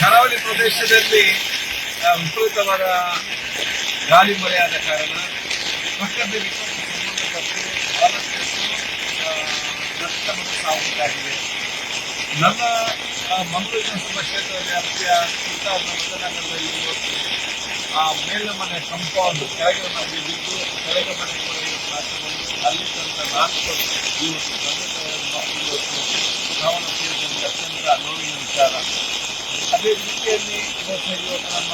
ಕರಾವಳಿ ಪ್ರದೇಶದಲ್ಲಿ ವಿಪರೀತವಾದ ಗಾಳಿ ಮಳೆಯಾದ ಕಾರಣ ಪಕ್ಕದ ವಿಪತ್ತು ಸಂಬಂಧಪಟ್ಟು ಬಹಳಷ್ಟು ಆ, ನಷ್ಟ ಮತ್ತು ಸಾವು ಉಂಟಾಗಿದೆ ನನ್ನ ಮಂಗಳೂರು ವಿಧಾನಸಭಾ ಕ್ಷೇತ್ರ ವ್ಯಾಪ್ತಿಯ ಕುರ್ತಾದ ಮತನಗರದಲ್ಲಿ ಆ ಮೇಲಿನ ಮನೆ ಕಂಪೌಂಡ್ ಕೆಳಗಿನ ಮನೆಗೆ ಬಿದ್ದು ಕೆಳಗಿನ ಮನೆ ಅಲ್ಲಿ ತಂದ ನಾಲ್ಕು ಇವತ್ತು ತಂದೆ ಮಕ್ಕಳು ಸಾವನ್ನಪ್ಪಿರುವುದರಿಂದ ಅತ್ಯಂತ ನೋವಿನ ವಿಚಾರ. ಅದೇ ರೀತಿಯಲ್ಲಿ ಇವತ್ತು ನಮ್ಮ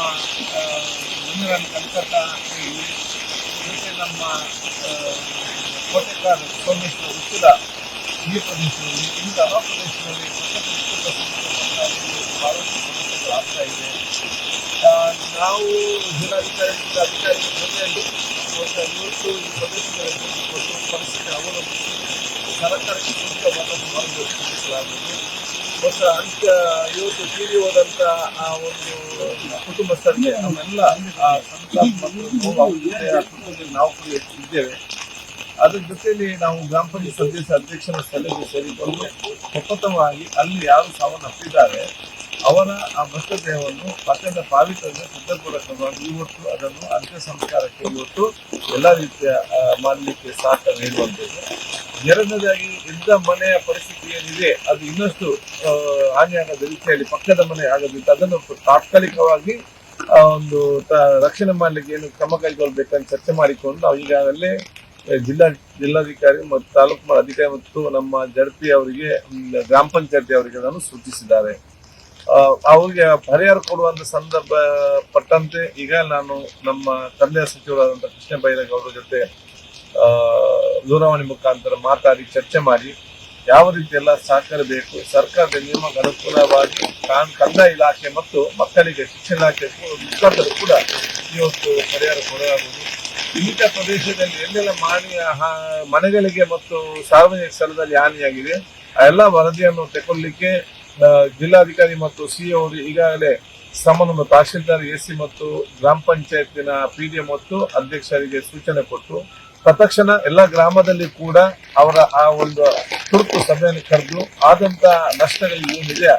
ಮುಂದಿನ ಕಲ್ಕತ್ತಾ ಜೊತೆ ನಮ್ಮ ಕೋಟೆಕಾರ ಸೋಮೇಶ್ವರ ಉತ್ತರ ಈ ಪ್ರದೇಶದಲ್ಲಿ, ಇಂಥ ಆ ಪ್ರದೇಶದಲ್ಲಿ ಬಹಳಷ್ಟು ಸಮಸ್ಯೆಗಳು ಆಗ್ತಾ ಇದೆ. ನಾವು ಜಿಲ್ಲಾಧಿಕಾರಿಗಳಿಂದ ಅಧಿಕಾರಿಗಳ ಜೊತೆಯಲ್ಲಿ ಇವತ್ತು ಈ ಪ್ರದೇಶಗಳಲ್ಲಿ ಪರಿಸ್ಥಿತಿ ಅವಲಂಬಿಸಿ ಸರ್ಕಾರಕ್ಕೆ ಸೂಕ್ತವಾದ ಮಾರ್ಗದರ್ಶನ ಹೊಸ ಅಂತ ಇವತ್ತು ತೀರಿ ಹೋದಂತ ಆ ಒಂದು ಕುಟುಂಬಸ್ಥರಿಗೆ ನಮ್ಮೆಲ್ಲ, ಆ ಸಂತಾಪ ಕುಟುಂಬದಲ್ಲಿ ನಾವು ಇದ್ದೇವೆ. ಅದ್ರ ಜೊತೆಯಲ್ಲಿ ನಾವು ಗ್ರಾಮ ಪಂಚಾಯತ್ ಸದಸ್ಯ ಅಧ್ಯಕ್ಷರ ಸ್ಥಳಕ್ಕೆ ಸೇರಿಕೊಂಡು ಪ್ರಪ್ರಥಮವಾಗಿ ಅಲ್ಲಿ ಯಾರು ಸಾವನ್ನಪ್ಪಿದ್ದಾರೆ ಅವರ ಆ ಮೃತದೇಹವನ್ನು ಅತ್ಯಂತ ಪಾವಿತ್ರದ ಸಿದ್ಧಪೂರ್ವಕವಾಗಿ ಇವತ್ತು ಅದನ್ನು ಅಂತ್ಯ ಸಂಸ್ಕಾರಕ್ಕೆ ಇವತ್ತು ಎಲ್ಲ ರೀತಿಯ ಮಾಡಲಿಕ್ಕೆ ಸಹಕಾರ ನೀಡುವಂಥದ್ದು. ಎರಡನೇದಾಗಿ, ಇದ್ದ ಮನೆಯ ಪರಿಸ್ಥಿತಿ ಏನಿದೆ, ಅದು ಇನ್ನಷ್ಟು ಹಾನಿಯಾಗದ ರೀತಿಯಲ್ಲಿ ಪಕ್ಕದ ಮನೆ ಆಗದಿತ್ತು ಅದನ್ನು ತಾತ್ಕಾಲಿಕವಾಗಿ ಒಂದು ರಕ್ಷಣೆ ಮಾಡಲಿಕ್ಕೆ ಏನು ಕ್ರಮ ಕೈಗೊಳ್ಳಬೇಕಂತ ಚರ್ಚೆ ಮಾಡಿಕೊಂಡು ನಾವು ಈಗಾಗಲೇ ಜಿಲ್ಲಾ, ಜಿಲ್ಲಾಧಿಕಾರಿ ಮತ್ತು ತಾಲೂಕು ಅಧಿಕಾರಿ ಮತ್ತು ನಮ್ಮ ಜಡ್ಪಿ ಅವರಿಗೆ ಗ್ರಾಮ ಪಂಚಾಯತಿ ಅವರಿಗೆ ನಾನು ಸೂಚಿಸಿದ್ದಾರೆ. ಅವರಿಗೆ ಪರಿಹಾರ ಕೊಡುವಂತ ಸಂದರ್ಭ ಪಟ್ಟಂತೆ ಈಗ ನಾನು ನಮ್ಮ ಕಂದಾಯ ಸಚಿವರಾದಂತಹ ಕೃಷ್ಣ ಬೈರೇಗೌಡರ ಜೊತೆ ದೂರವಾಣಿ ಮುಖಾಂತರ ಮಾತಾಡಿ, ಚರ್ಚೆ ಮಾಡಿ ಯಾವ ರೀತಿ ಎಲ್ಲ ಸಹಕಾರ ಬೇಕು, ಸರ್ಕಾರದ ನಿಯಮಕ್ಕೆ ಅನುಕೂಲವಾಗಿ ಕಾನ್- ಕಂದಾಯ ಇಲಾಖೆ ಮತ್ತು ಮಕ್ಕಳಿಗೆ ಶಿಕ್ಷಣ ಇಲಾಖೆ ಮುಖಾಂತರ ಕೂಡ ಇವತ್ತು ಪರಿಹಾರ ಕೊಡಲಾಗುವುದು. ಇಂಥ ಪ್ರದೇಶದಲ್ಲಿ ಎಲ್ಲೆಲ್ಲ ಮಾನಿ ಹಾ- ಮನೆಗಳಿಗೆ ಮತ್ತು ಸಾರ್ವಜನಿಕ ಸ್ಥಳದಲ್ಲಿ ಹಾನಿಯಾಗಿದೆ. ಆ ಎಲ್ಲ ವರದಿಯನ್ನು ತಗೊಳ್ಳಿಕ್ಕೆ ಜಿಲ್ಲಾಧಿಕಾರಿ ಮತ್ತು ಸಿ ಅವರು ಈಗಾಗಲೇ ಸಂಬಂಧ ತಹಶೀಲ್ದಾರ್ ಎಸಿ ಮತ್ತು ಗ್ರಾಮ ಪಂಚಾಯತಿನ ಪಿಡಿಎಂ ಮತ್ತು ಅಧ್ಯಕ್ಷರಿಗೆ ಸೂಚನೆ ಕೊಟ್ಟು ತತ್ಕ್ಷಣ ಎಲ್ಲ ಗ್ರಾಮದಲ್ಲಿ ಕೂಡ ಅವರ ಆ ಒಂದು ತುರ್ತು ಸಭೆಯನ್ನು ಕರೆದು ಆದಂತ ನಷ್ಟಗಳು ಏನಿದೆ,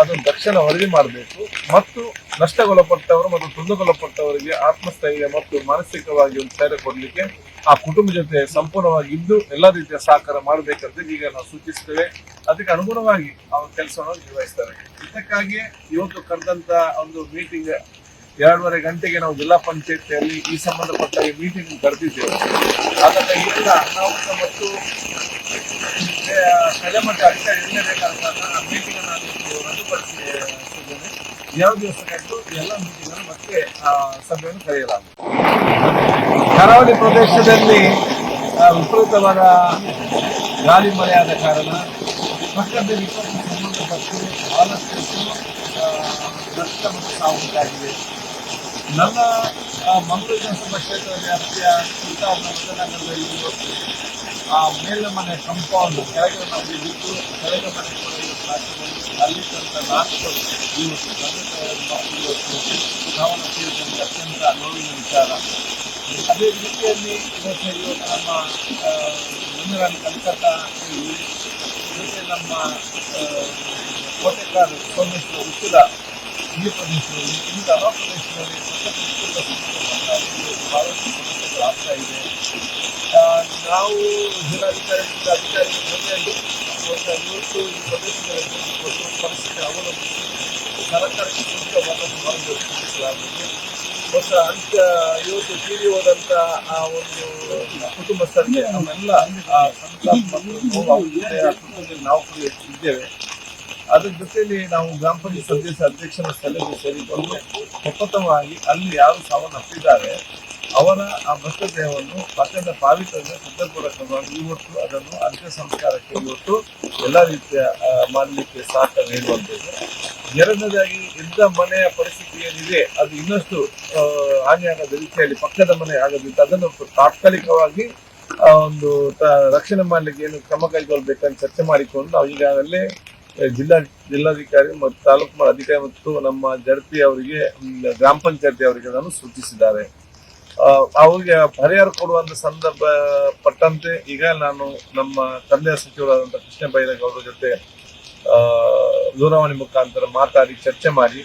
ಅದನ್ನು ತಕ್ಷಣ ವರದಿ ಮಾಡಬೇಕು. ಮತ್ತು ನಷ್ಟಗೊಳಪಟ್ಟವರು ಮತ್ತು ತುಂದುಗೊಳಪಟ್ಟವರಿಗೆ ಆತ್ಮಸ್ಥೈರ್ಯ ಮತ್ತು ಮಾನಸಿಕವಾಗಿ ಒಂದು ಸ್ಥೈರ್ಯ ಕೊಡಲಿಕ್ಕೆ ಆ ಕುಟುಂಬ ಜೊತೆ ಸಂಪೂರ್ಣವಾಗಿ ಇದ್ದು ಎಲ್ಲ ರೀತಿಯ ಸಹಕಾರ ಮಾಡಬೇಕಂತ ಈಗ ನಾವು ಸೂಚಿಸ್ತೇವೆ. ಅದಕ್ಕೆ ಅನುಗುಣವಾಗಿ ಅವ್ರ ಕೆಲಸವನ್ನು ನಿರ್ವಹಿಸ್ತಾರೆ. ಇದಕ್ಕಾಗಿ ಇವತ್ತು ಕರೆದಂತ ಒಂದು ಮೀಟಿಂಗ್ ಎರಡೂವರೆ ಗಂಟೆಗೆ ನಾವು ಜಿಲ್ಲಾ ಪಂಚಾಯತಿಯಲ್ಲಿ ಈ ಸಂಬಂಧಪಟ್ಟ ಮೀಟಿಂಗ್ ಕರೆದಿದ್ದೇವೆ. ಅದನ್ನು ಈಗ ಅನಾಹುತ ಮತ್ತು ಕಡೆಮಟ್ಟ ಅಧಿಕಾರಿ ಇರಲೇಬೇಕಾದ ಮೀಟಿಂಗ್ ನಾನು ರದ್ದುಪಡಿಸಿದ್ದೇನೆ ಯಾವ ದಿವಸ ಕಂಡು ಎಲ್ಲ ಮೀಟಿಂಗ್ ಮತ್ತೆ ಸಭೆಯನ್ನು ಕರೆಯಲಾಗುತ್ತದೆ ಕರಾವಳಿ ಪ್ರದೇಶದಲ್ಲಿ ವಿಪರೀತವಾದ ಗಾಳಿ ಮಳೆಯಾದ ಕಾರಣ ಪಕ್ಕದ ವಿಪತ್ತು ಸಂಬಂಧಪಟ್ಟು ಬಹಳಷ್ಟು ನಷ್ಟ ಮತ್ತು ಸಾವು ಉಂಟಾಗಿದೆ. ನನ್ನ ಮಂಗಳೂರು ವಿಧಾನಸಭಾ ಕ್ಷೇತ್ರ ವ್ಯಾಪ್ತಿಯ ಕುರ್ತಾದ ಮತನಗರದಲ್ಲಿ ಇವತ್ತು ಆ ಮೇಲೆ ಮನೆ ಕಂಪೌಂಡ್ ಕೆಳಗಿನ ಮನೆ ಬಿದ್ದು ಕೆಳಗಿನ ಮನೆ ಅಲ್ಲಿ ನಾಲ್ಕು ಇವತ್ತು ಇವತ್ತು ಸಾವನ್ನಪ್ಪಿರುವುದರಿಂದ ಅತ್ಯಂತ ನೋವಿನ ವಿಚಾರ. ಅದೇ ರೀತಿಯಲ್ಲಿ ಇವತ್ತು ಇವತ್ತು ನಮ್ಮ ಮುಂದಿನ ಕಲ್ಕತ್ತಾ ನಮ್ಮ ಕೋಟೆಕಾರ ಸೋಮೇಶ್ವರ ಉತ್ತರ ಈ ಪ್ರದೇಶದಲ್ಲಿ ಹಲವು ಪ್ರದೇಶದಲ್ಲಿ ಬಹಳಷ್ಟು ಸಮಸ್ಯೆಗಳು ಆಗ್ತಾ ಇದೆ ನಾವು ಜಿಲ್ಲಾಧಿಕಾರಿಗಳಿಂದ ಅಧಿಕಾರಿಗಳ ಜೊತೆಯಲ್ಲಿ ಇವತ್ತು ಈ ಪ್ರದೇಶಗಳಲ್ಲಿ ಪರಿಸ್ಥಿತಿ ಅವಲಂಬಿಸಿ ಸರ್ಕಾರಕ್ಕೆ ಸೂಕ್ತವಾದ ಮಾರ್ಗ ಸೂಚಿಸಲಾಗುವುದು ಹೊಸ ಅಂತ ಇವತ್ತು ತೀರಿ ಹೋದಂತ ಆ ಒಂದು ಕುಟುಂಬಸ್ಥರಿಗೆ ನಮ್ಮೆಲ್ಲ ಸಂತಾಪ ಮತ್ತು ನಾವು ಕೂಡ ಇದ್ದೇವೆ ಅದ್ರ ಜೊತೆಯಲ್ಲಿ ನಾವು ಗ್ರಾಮ ಪಂಚಾಯತ್ ಸದಸ್ಯ ಅಧ್ಯಕ್ಷರ ಸಲಹೆ ಸೇರಿಕೊಂಡು ಪ್ರಪ್ರಥಮವಾಗಿ ಅಲ್ಲಿ ಯಾರು ಸಾವನ್ನಪ್ಪಿದ್ದಾರೆ, ಅವರ ಆ ಮೃತದೇಹವನ್ನು ಪಕ್ಕದ ಪಾವಿತ್ರದ ಸಿದ್ಧಪೂರ್ವಕವಾಗಿ ಇವತ್ತು ಅದನ್ನು ಅಂತ್ಯ ಸಂಸ್ಕಾರಕ್ಕೆ ಇವತ್ತು ಎಲ್ಲ ರೀತಿಯ ಮಾಡಲಿಕ್ಕೆ ಸಹಕಾರ ನೀಡುವಂಥದ್ದು. ಎರಡನೇದಾಗಿ, ಇದ್ದ ಮನೆಯ ಪರಿಸ್ಥಿತಿ ಏನಿದೆ, ಅದು ಇನ್ನಷ್ಟು ಹಾನಿಯಾಗದ ರೀತಿಯಲ್ಲಿ ಪಕ್ಕದ ಮನೆ ಆಗದಿತ್ತು ಅದನ್ನು ತಾತ್ಕಾಲಿಕವಾಗಿ ಒಂದು ರಕ್ಷಣೆ ಮಾಡಲಿಕ್ಕೆ ಏನು ಕ್ರಮ ಕೈಗೊಳ್ಳಬೇಕಂತ ಚರ್ಚೆ ಮಾಡಿಕೊಂಡು ನಾವು ಈಗಾಗಲೇ ಜಿಲ್ಲಾ ಜಿಲ್ಲಾಧಿಕಾರಿ ಮತ್ತು ತಾಲೂಕು ಅಧಿಕಾರಿ ಮತ್ತು ನಮ್ಮ ಜಡ್ಪಿ ಅವರಿಗೆ ಗ್ರಾಮ ಪಂಚಾಯತಿ ಅವರಿಗೆ ನಾನು ಸೂಚಿಸಿದ್ದಾರೆ. ಅವರಿಗೆ ಪರಿಹಾರ ಕೊಡುವಂತ ಸಂದರ್ಭ ಪಟ್ಟಂತೆ ಈಗ ನಾನು ನಮ್ಮ ತಂದೆಯ ಸಚಿವರಾದಂಥ ಕೃಷ್ಣ ಬೈರೇಗೌಡರ ಜೊತೆ ದೂರವಾಣಿ ಮುಖಾಂತರ ಮಾತಾಡಿ, ಚರ್ಚೆ ಮಾಡಿ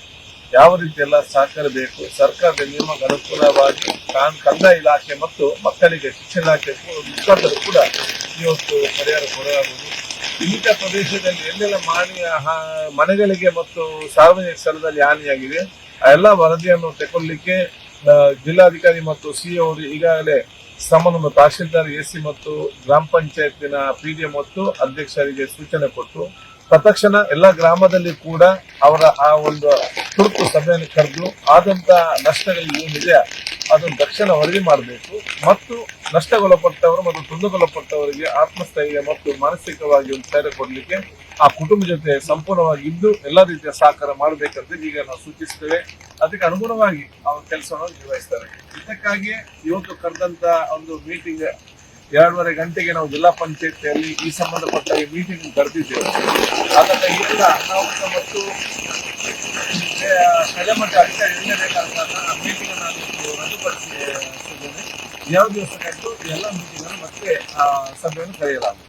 ಯಾವ ರೀತಿ ಎಲ್ಲ ಸಹಕಾರ ಬೇಕು, ಸರ್ಕಾರದ ನಿಯಮಕ್ಕೆ ಅನುಕೂಲವಾಗಿ ಕಾನ್- ಕಂದಾಯ ಇಲಾಖೆ ಮತ್ತು ಮಕ್ಕಳಿಗೆ ಶಿಕ್ಷಣ ಇಲಾಖೆ ಮುಖಾಂತರ ಕೂಡ ಇವತ್ತು ಪರಿಹಾರ ಕೊಡಲಾಗುವುದು. ಇಂಥ ಪ್ರದೇಶದಲ್ಲಿ ಎಲ್ಲೆಲ್ಲ ಮಾನಿ ಹಾ- ಮನೆಗಳಿಗೆ ಮತ್ತು ಸಾರ್ವಜನಿಕ ಸ್ಥಳದಲ್ಲಿ ಹಾನಿಯಾಗಿದೆ. ಆ ಎಲ್ಲ ವರದಿಯನ್ನು ತಗೊಳ್ಳಿಕ್ಕೆ ಜಿಲ್ಲಾಧಿಕಾರಿ ಮತ್ತು ಸಿ ಅವರು ಈಗಾಗಲೇ ಸಂಬಂಧ ತಹಶೀಲ್ದಾರ್ ಎಸಿ ಮತ್ತು ಗ್ರಾಮ ಪಂಚಾಯತಿನ ಪಿ ಡಿ ಮತ್ತು ಅಧ್ಯಕ್ಷರಿಗೆ ಸೂಚನೆ ಕೊಟ್ಟು, ತತ್ಕ್ಷಣ ಎಲ್ಲ ಗ್ರಾಮದಲ್ಲಿ ಕೂಡ ಅವರ ಆ ಒಂದು ತುರ್ತು ಸಭೆಯನ್ನು ಕರೆದು ಆದಂತ ನಷ್ಟಗಳು ಏನಿದೆ, ಅದನ್ನು ತಕ್ಷಣ ವರದಿ ಮಾಡಬೇಕು. ಮತ್ತು ನಷ್ಟಗೊಳಪಟ್ಟವರು ಮತ್ತು ತೊಂದರೆಗೊಳಪಟ್ಟವರಿಗೆ ಆತ್ಮಸ್ಥೈರ್ಯ ಮತ್ತು ಮಾನಸಿಕವಾಗಿ ಒಂದು ಧೈರ್ಯ ಕೊಡಲಿಕ್ಕೆ ಆ ಕುಟುಂಬ ಜೊತೆ ಸಂಪೂರ್ಣವಾಗಿ ಇದ್ದು ಎಲ್ಲ ರೀತಿಯ ಸಹಕಾರ ಮಾಡಬೇಕಂತ ಈಗ ನಾವು ಸೂಚಿಸ್ತೇವೆ. ಅದಕ್ಕೆ ಅನುಗುಣವಾಗಿ ಅವ್ರ ಕೆಲಸವನ್ನು ನಿರ್ವಹಿಸ್ತಾರೆ. ಇದಕ್ಕಾಗಿಯೇ ಇವತ್ತು ಕರೆದಂತ ಒಂದು ಮೀಟಿಂಗ್ ಎರಡೂವರೆ ಗಂಟೆಗೆ ನಾವು ಜಿಲ್ಲಾ ಪಂಚಾಯತಿಯಲ್ಲಿ ಈ ಸಂಬಂಧಪಟ್ಟ ಮೀಟಿಂಗ್ ಕರೆದಿದ್ದೇವೆ. ಅದನ್ನು ಎಲ್ಲ ಅನಾಹುತ ಮತ್ತು ಕಲೆಮಟ್ಟ ಅಧಿಕಾರಿ ಮೀಟಿಂಗ್ ನಾನು ರದ್ದುಪಡಿಸಿದ್ದೇನೆ. ಯಾವ ದಿವಸ ಕಟ್ಟು ಎಲ್ಲ ಮೀಟಿಂಗ್ ಮತ್ತೆ ಸಭೆಯನ್ನು ಕರೆಯಲಾಗುತ್ತದೆ